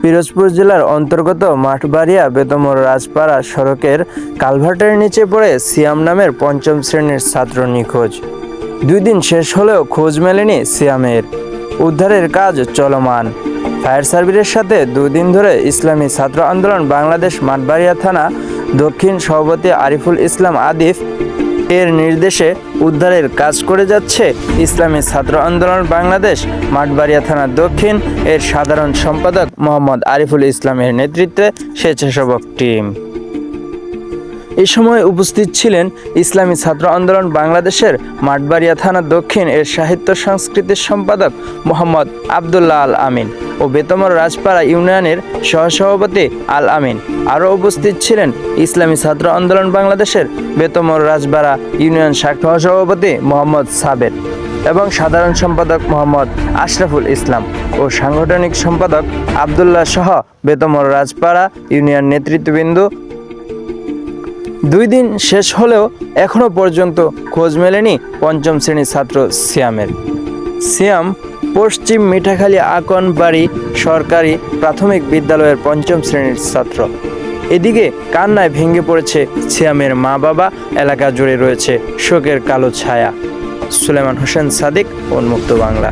পিরোজপুর জেলার অন্তর্গত মাঠবাড়িয়া বেতমর রাজপাড়া সড়কের কালভার্টের নিচে পড়ে সিয়াম নামের পঞ্চম শ্রেণির ছাত্র নিখোঁজ। দুই দিন শেষ হলেও খোঁজ মেলেনি সিয়ামের। উদ্ধারের কাজ চলমান। ফায়ার সার্ভিসের সাথে দুই দিন ধরে ইসলামী ছাত্র আন্দোলন বাংলাদেশ মাঠবাড়িয়া থানা দক্ষিণ সভাপতি আরিফুল ইসলাম আদিফ এর নির্দেশে উদ্ধারের কাজ করে যাচ্ছে ইসলামী ছাত্র আন্দোলন বাংলাদেশ, মাঠবাড়িয়া থানা দক্ষিণ। এর সাধারণ সম্পাদক মোহাম্মদ আরিফুল ইসলামের নেতৃত্বে স্বেচ্ছাসেবক টিম। এই সময় উপস্থিত ছিলেন ইসলামী ছাত্র আন্দোলন বাংলাদেশের মাঠবাড়িয়া থানা দক্ষিণ। এর সাহিত্য সংস্কৃতির সম্পাদক মোহাম্মদ আবদুল্লাহ আল আমিন। ও বেতমর রাজপাড়া ইউনিয়নের সহসভাপতি আল আমিন। আরও উপস্থিত ছিলেন ইসলামী ছাত্র আন্দোলন বাংলাদেশের বেতমর রাজপাড়া ইউনিয়ন শাখা সভাপতি মোহাম্মদ সাবের এবং সাধারণ সম্পাদক মোহাম্মদ আশরাফুল ইসলাম ও সাংগঠনিক সম্পাদক আবদুল্লাহ সহ বেতমর রাজপাড়া ইউনিয়ন নেতৃত্ববৃন্দ। দুই দিন শেষ হলেও এখনও পর্যন্ত খোঁজ মেলেনি পঞ্চম শ্রেণির ছাত্র সিয়ামের। সিয়াম পশ্চিম মিঠাখালী আকনবাড়ি সরকারি প্রাথমিক বিদ্যালয়ের পঞ্চম শ্রেণির ছাত্র। এদিকে কান্নায় ভেঙে পড়েছে সিয়ামের মা বাবা এলাকা জুড়ে রয়েছে শোকের কালো ছায়া। সুলেমান হোসেন সাদিক, উন্মুক্ত বাংলা।